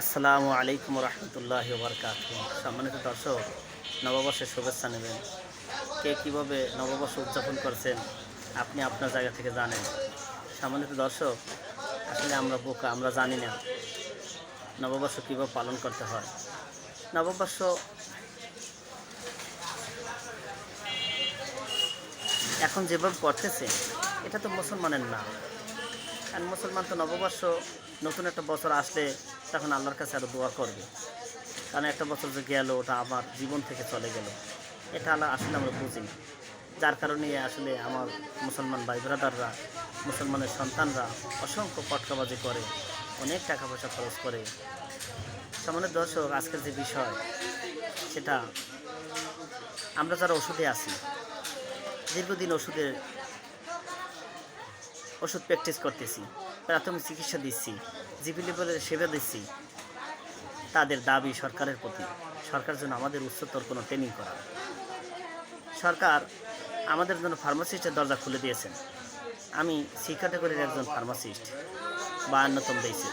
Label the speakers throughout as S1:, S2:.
S1: আসসালামু আলাইকুম রহমতুল্লাহ বরকাত সম্মানিত দর্শক, নববর্ষের শুভেচ্ছা নেবেন। কে কীভাবে নববর্ষ উদযাপন করছেন, আপনি আপনার জায়গা থেকে জানেন। সম্মানিত দর্শক, আসলে আমরা বোকা, আমরা জানি না নববর্ষ কীভাবে পালন করতে হয়। নববর্ষ এখন যেভাবে করতেছে এটা তো মুসলমানের না কারণ মুসলমান তো নববর্ষ, নতুন একটা বছর আসলে তখন আল্লাহর কাছে আরও দোয়া করবে। কারণ একটা বছর যে গেল, ওটা আমার জীবন থেকে চলে গেল। এটা আল্লাহ আসলে আমরা বুঝি যার কারণে আসলে আমার মুসলমান ভাই ব্রাদাররা মুসলমানের সন্তানরা অসংখ্য পটকাবাজি করে, অনেক টাকা পয়সা খরচ করে। সামান্য দর্শক, আজকের যে বিষয়, সেটা আমরা যারা ওষুধে আছি, দীর্ঘদিন ওষুধের, ওষুধ প্র্যাকটিস করতেছি। প্রাথমিক চিকিৎসা দিচ্ছি জিপি লেভেলের সেবা দিচ্ছি। তাদের দাবি সরকারের প্রতি। সরকার জন্য আমাদের উচ্চতর কোনো ট্রেনিং করা সরকার আমাদের জন্য ফার্মাসিস্টের দরজা খুলে দিয়েছেন। আমি সি ক্যাটাগরির একজন ফার্মাসিস্ট বা অন্যতম দিয়েছি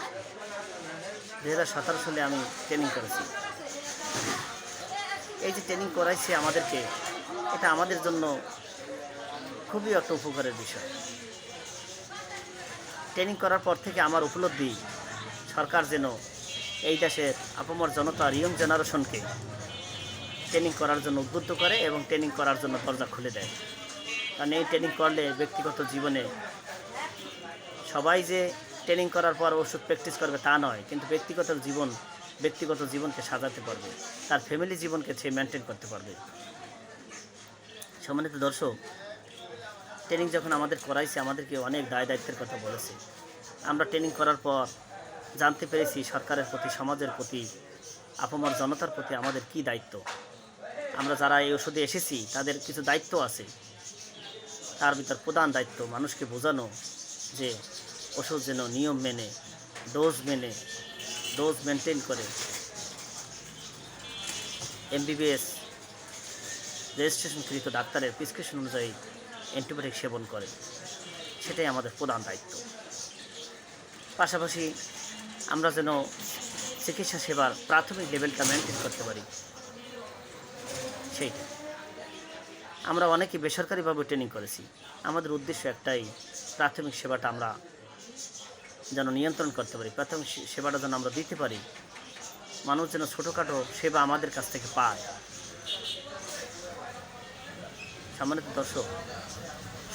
S1: দু হাজার সতেরো সালে আমি ট্রেনিং করেছি। এই যে ট্রেনিং করাইছে আমাদেরকে, এটা আমাদের জন্য খুবই একটা উপকারের বিষয়। ট্রেনিং করার পর থেকে আমার উপলব্ধি, সরকার যেন এই দেশের আপামর জনতার ইয়ং জেনারেশনকে ট্রেনিং করার জন্য উদ্বুদ্ধ করে এবং ট্রেনিং করার জন্য দরজা খুলে দেয়। কারণ এই ট্রেনিং করলে ব্যক্তিগত জীবনে সবাই যে ট্রেনিং করার পর ওষুধ প্র্যাকটিস করবে তা নয়, কিন্তু ব্যক্তিগত জীবন, ব্যক্তিগত জীবনকে সাজাতে পারবে। তার ফ্যামিলি জীবনকে সে মেনটেন করতে পারবে। সম্মানিত দর্শক ট্রেনিং যখন আমাদের করাইছে, আমাদেরকে অনেক দায় দায়িত্বের কথা বলেছে। আমরা ট্রেনিং করার পর জানতে পেরেছি সরকারের প্রতি, সমাজের প্রতি, আপামর জনতার প্রতি আমাদের কি দায়িত্ব। আমরা যারা এই ওষুধে এসেছি, তাদের কিছু দায়িত্ব আছে। তার ভিতর প্রধান দায়িত্ব মানুষকে বোঝানো যে ওষুধ যেন নিয়ম মেনে ডোজ মেনে ডোজ মেনটেন করে। এমবিবিএস রেজিস্ট্রেশনকৃত ডাক্তারের প্রেসক্রিপশন অনুযায়ী অ্যান্টিবায়োটিক সেবন করে। সেটাই আমাদের প্রধান দায়িত্ব। পাশাপাশি আমরা যেন চিকিৎসা সেবার প্রাথমিক লেভেলটা মেনটেন করতে পারি। সেইটা আমরা অনেকে বেসরকারিভাবে ট্রেনিং করেছি। আমাদের উদ্দেশ্য একটাই, প্রাথমিক সেবাটা আমরা যেন নিয়ন্ত্রণ করতে পারি। প্রাথমিক সেবাটা যেন আমরা দিতে পারি। মানুষ যেন ছোটোখাটো সেবা আমাদের কাছ থেকে পায়। সম্মানিত দর্শক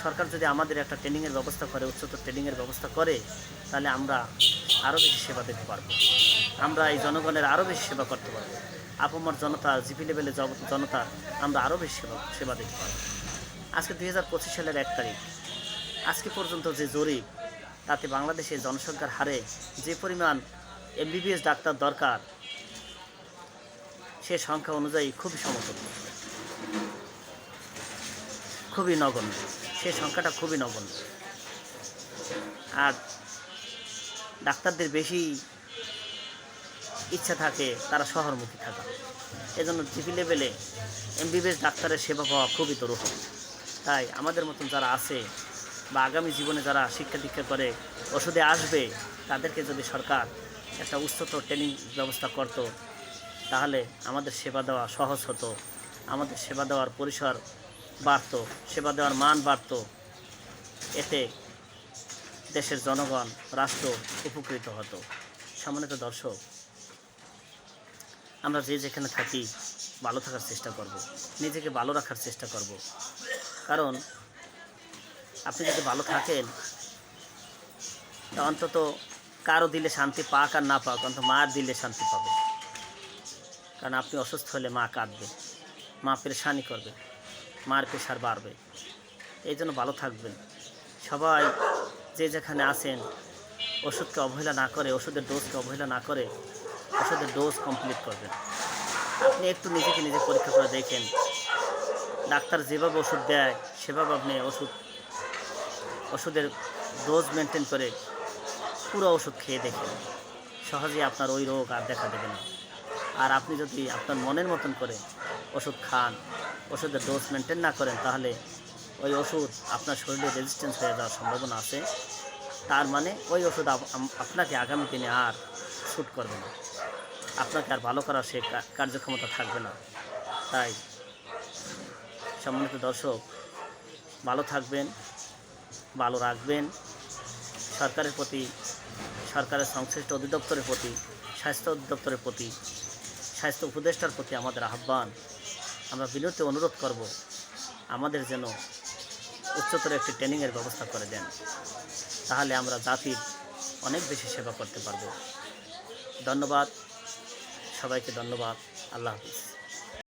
S1: সরকার যদি আমাদের একটা ট্রেনিংয়ের ব্যবস্থা করে, উচ্চতর ট্রেনিংয়ের ব্যবস্থা করে, তাহলে আমরা আরও বেশি সেবা দিতে পারব। আমরা এই জনগণের আরও বেশি সেবা করতে পারব। আপমর জনতা, জিপি লেভেলে জ- জনতার আমরা আরও বেশি সেবা সেবা দিতে পারব। আজকে দুই হাজার পঁচিশ সালের এক তারিখ। আজকে পর্যন্ত যে জরিপ তাতে বাংলাদেশের জনসংখ্যার হারে যে পরিমাণ এমবিবিএস ডাক্তার দরকার, সে সংখ্যা অনুযায়ী খুবই সমতুল্য। খুবই নগণ্য। সে সংখ্যাটা খুবই নগণ্য। আর ডাক্তারদের বেশি ইচ্ছা থাকে তারা শহরমুখী থাকা। এজন্য জিপি লেভেলে এমবিবিএস ডাক্তারের সেবা পাওয়া খুবই তরুণ। তাই আমাদের মতন যারা আছে বা আগামী জীবনে যারা শিক্ষা দীক্ষা করে, ওষুধে আসবে, তাদেরকে যদি সরকার একটা উচ্চতর ট্রেনিং ব্যবস্থা করতো, তাহলে আমাদের সেবা দেওয়া সহজ হতো। আমাদের সেবা দেওয়ার পরিসর বাড়ত, সেবা দেওয়ার মান বাড়ত এতে দেশের জনগণ, রাষ্ট্র উপকৃত হতো সম্মানিত দর্শক, আমরা যে যেখানে থাকি, ভালো থাকার চেষ্টা করব। নিজেকে ভালো রাখার চেষ্টা করব। কারণ, আপনি যদি ভালো থাকেন, অন্তত কারও দিলে শান্তি পাক আর না পাক, অন্তত মার দিলে শান্তি পাবে কারণ আপনি অসুস্থ হলে মা কাঁদবে, মা পেরেশানি করবে মার প্রেশার বাড়বে। এই জন্য ভালো থাকবেন। সবাই যে যেখানে আছেন, ওষুধকে অবহেলা না করে, ওষুধের ডোজকে অবহেলা না করে ওষুধের ডোজ কমপ্লিট করবেন। আপনি একটু নিজেকে নিজে পরীক্ষা করে দেখেন। ডাক্তার যেভাবে ওষুধ দেয়, সেভাবে আপনি ওষুধ, ওষুধের ডোজ মেনটেন করে পুরো ওষুধ খেয়ে দেখেন। সহজেই আপনার ওই রোগ আর দেখা দেবে না। আর আপনি যদি আপনার মনের মতন করে ওষুধ খান ওষুধের ডোজ মেনটেন না করেন, তাহলে ওই ওষুধ আপনার শরীরে রেজিস্ট্যান্স হয়ে যাওয়ার সম্ভাবনা আছে। তার মানে ওই ওষুধ আপনাকে আগামী দিনে আর শ্যুট করবে না। আপনাকে আর ভালো করার সে কার্যক্ষমতা থাকবে না। তাই সম্মানিত দর্শক, ভালো থাকবেন, ভালো রাখবেন। সরকারের প্রতি, সরকারের সংশ্লিষ্ট অধিদপ্তরের প্রতি, স্বাস্থ্য অধিদপ্তরের প্রতি, স্বাস্থ্য উপদেষ্টার প্রতি আমাদের আহ্বান। আমরা বিনতি অনুরোধ করব, আমাদের যেন উচ্চতর একটি ট্রেনিংয়ের ব্যবস্থা করে দেন, তাহলে আমরা জাতির অনেক বেশি সেবা করতে পারব। ধন্যবাদ, সবাইকে ধন্যবাদ, আল্লাহ হাফিজ।